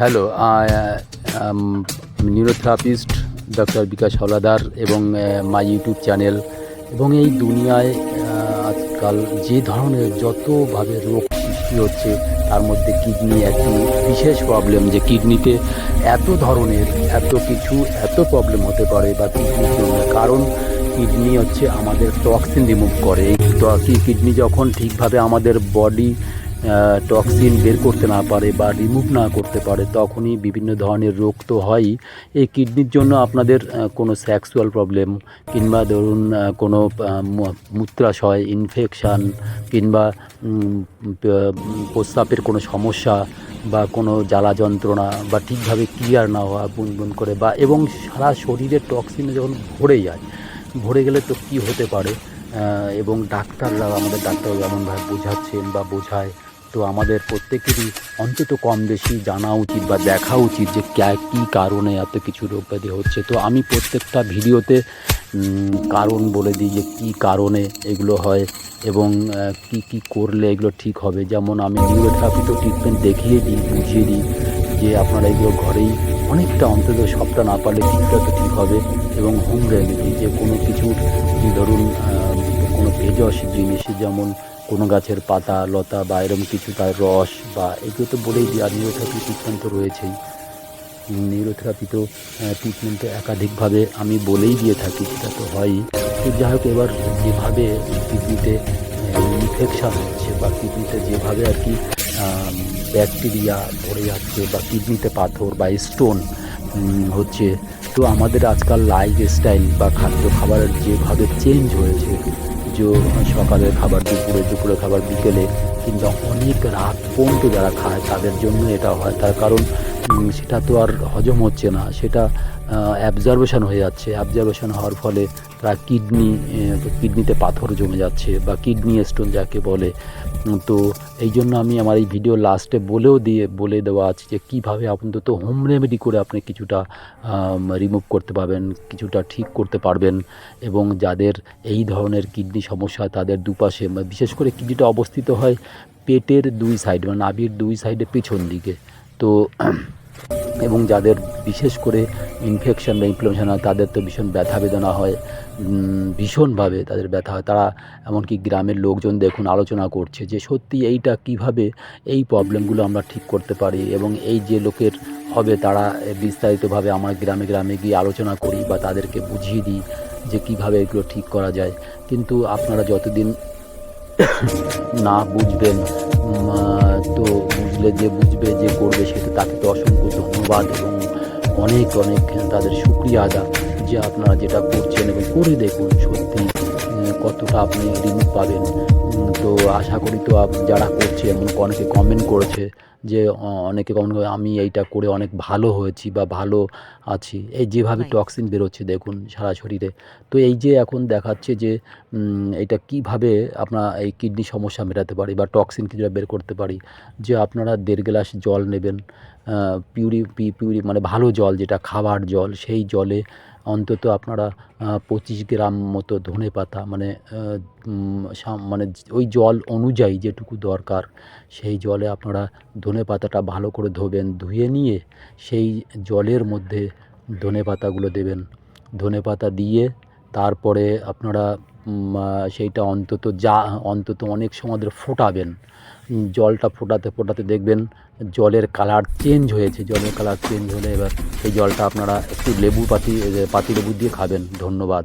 Hello নিউরোথেরাপিস্ট doctor বিকাশ হলাদার এবং my YouTube channel এবং এই দুনিয়ায় আজকাল যে ধরনের যতভাবে রোগ সৃষ্টি হচ্ছে, তার মধ্যে কিডনি একটি বিশেষ প্রবলেম যে কিডনিতে এত ধরনের, এত কিছু, এত প্রবলেম হতে পারে বা কিডনির জন্য। কারণ কিডনি হচ্ছে আমাদের টক্সিন রিমুভ করে। এই কিডনি যখন ঠিকভাবে আমাদের বডি টক্সিন বের করতে না পারে বা রিমুভ না করতে পারে তখনই বিভিন্ন ধরনের রোগ তো হয়ই। এই কিডনির জন্য আপনাদের কোনো সেক্সুয়াল প্রবলেম কিংবা ধরুন কোনো মূত্রাশয় ইনফেকশান কিংবা উম, প- প্রস্রাবের কোনো সমস্যা বা কোনো জ্বালা যন্ত্রণা বা ঠিকভাবে ক্লিয়ার না হওয়া বুন বুন করে বা এবং সারা শরীরে টক্সিনে যখন ভরে যায় ভরে গেলে তো কী হতে পারে? এবং ডাক্তাররা আমাদের ডাক্তাররা যেমনভাবে বোঝাচ্ছেন বা বোঝায় তো আমাদের প্রত্যেকেরই অন্তত কম বেশি জানা উচিত বা দেখা উচিত যে কী কারণে এত কিছু রোগ ব্যাধি হচ্ছে। তো আমি প্রত্যেকটা ভিডিওতে কারণ বলে দিই যে কী কারণে এগুলো হয় এবং কি কি করলে এগুলো ঠিক হবে। যেমন আমি নিউরোথেরাপি তো ট্রিটমেন্ট দেখিয়ে দিই, বুঝিয়ে দিই যে আপনারা এগুলো ঘরেই অনেকটা অন্তত সবটা না পারলে কিছুটা তো ঠিক হবে এবং হোম রেমেডি যে কোনো কিছু ধরুন কোনো ভেজস জিনিস যেমন কোনো গাছের পাতা, লতা বা এরকম কিছু তার রস বা এগুলো তো বলেই দিই আর নিউরোথেরাপি ট্রিটমেন্ট তো রয়েছেই। নিউরোথেরাপি তো ট্রিটমেন্ট তো একাধিকভাবে আমি বলেই দিয়ে থাকি, সেটা তো হয়ই। তো যাই হোক, এবার যেভাবে কিডনিতে ইনফেকশান হচ্ছে বা কিডনিতে যেভাবে আর কি ব্যাকটেরিয়া ভরে যাচ্ছে বা কিডনিতে পাথর বা স্টোন হচ্ছে, তো আমাদের আজকাল লাইফ স্টাইল বা খাদ্য খাবারের যেভাবে চেঞ্জ হয়েছে যে সকালের খাবার, দুপুরে দুপুরে খাবার, বিকেলে, কিংবা অনেক রাত পর্যন্ত যারা খায়, তাদের জন্য এটা হয়। তার কারণ সেটা তো আর হজম হচ্ছে না। সেটা অ্যাবজারভেশন হয়ে যাচ্ছে। অ্যাবজারভেশন হওয়ার ফলে তারা কিডনি কিডনিতে পাথর জমে যাচ্ছে বা কিডনি স্টোন যাকে বলে। তো এই জন্য আমি আমার এই ভিডিও লাস্টে বলেও দিয়ে, বলে দেওয়া আছে যে কীভাবে অন্তত হোম রেমেডি করে আপনি কিছুটা রিমুভ করতে পারবেন, কিছুটা ঠিক করতে পারবেন এবং যাদের এই ধরনের কিডনি সমস্যা তাদের দুপাশে, বিশেষ করে কিডনিটা অবস্থিত হয় পেটের দুই সাইড মানে নাভির দুই সাইডে পিছন দিকে। তো, এবং যাদের বিশেষ করে ইনফেকশন বা ইনফ্লামেশন হয়, তাদের তো ভীষণ ব্যথা বেদনা হয় ভীষণভাবে তাদের ব্যথা হয়। তারা এমনকি গ্রামের লোকজন দেখুন আলোচনা করছে যে, সত্যি এইটা কীভাবে এই প্রবলেমগুলো আমরা ঠিক করতে পারি? এবং এই যে লোকের হবে, তারা বিস্তারিতভাবে আমার গ্রামে গ্রামে গিয়ে আলোচনা করি বা তাদেরকে বুঝিয়ে দিই যে কীভাবে এগুলো ঠিক করা যায়। কিন্তু আপনারা যতদিন না বুঝবেন বুঝলে যে বুঝবে, যে করবে, সে তাকে তো অসংখ্য ধন্যবাদ এবং অনেক অনেক তাদের সুক্রিয়া আদা যে আপনারা যেটা করছেন এবং করে দেখুন সত্যি কতটা আপনি রিলিফ পাবেন? তো আশা করি তো যারা করছে এমন অনেকে কমেন্ট করেছে যে অনেকে কমেন্ট করে আমি এইটা করে অনেক ভালো হয়েছি বা ভালো আছি। এই যেভাবে টক্সিন বেরোচ্ছে দেখুন সারা শরীরে। তো এই যে এখন দেখাচ্ছে যে এটা কীভাবে আপনার এই কিডনি সমস্যা মেটাতে পারি বা টক্সিন কিছুটা বের করতে পারি যে আপনারা দেড় গ্লাস জল নেবেন পিউরি পিউরি মানে ভালো জল যেটা খাবার জল সেই জলে অন্তত আপনারা পঁচিশ গ্রাম মতো ধনে পাতা মানে মানে ওই জল অনুযায়ী যেটুকু দরকার, সেই জলে আপনারা ধনে পাতাটা ভালো করে ধোবেন, ধুয়ে নিয়ে সেই জলের মধ্যে ধনে পাতাগুলো দেবেন। ধনে পাতা দিয়ে তারপরে আপনারা সেইটা অন্তত যা, অন্তত অনেক সময় ফোটাবেন। জলটা ফোটাতে ফোটাতে দেখবেন জলের কালার চেঞ্জ হয়েছে, জলের কালার চেঞ্জ হলে এবার সেই জলটা আপনারা একটু লেবু পাতি পাতি লেবু দিয়ে খাবেন, ধন্যবাদ।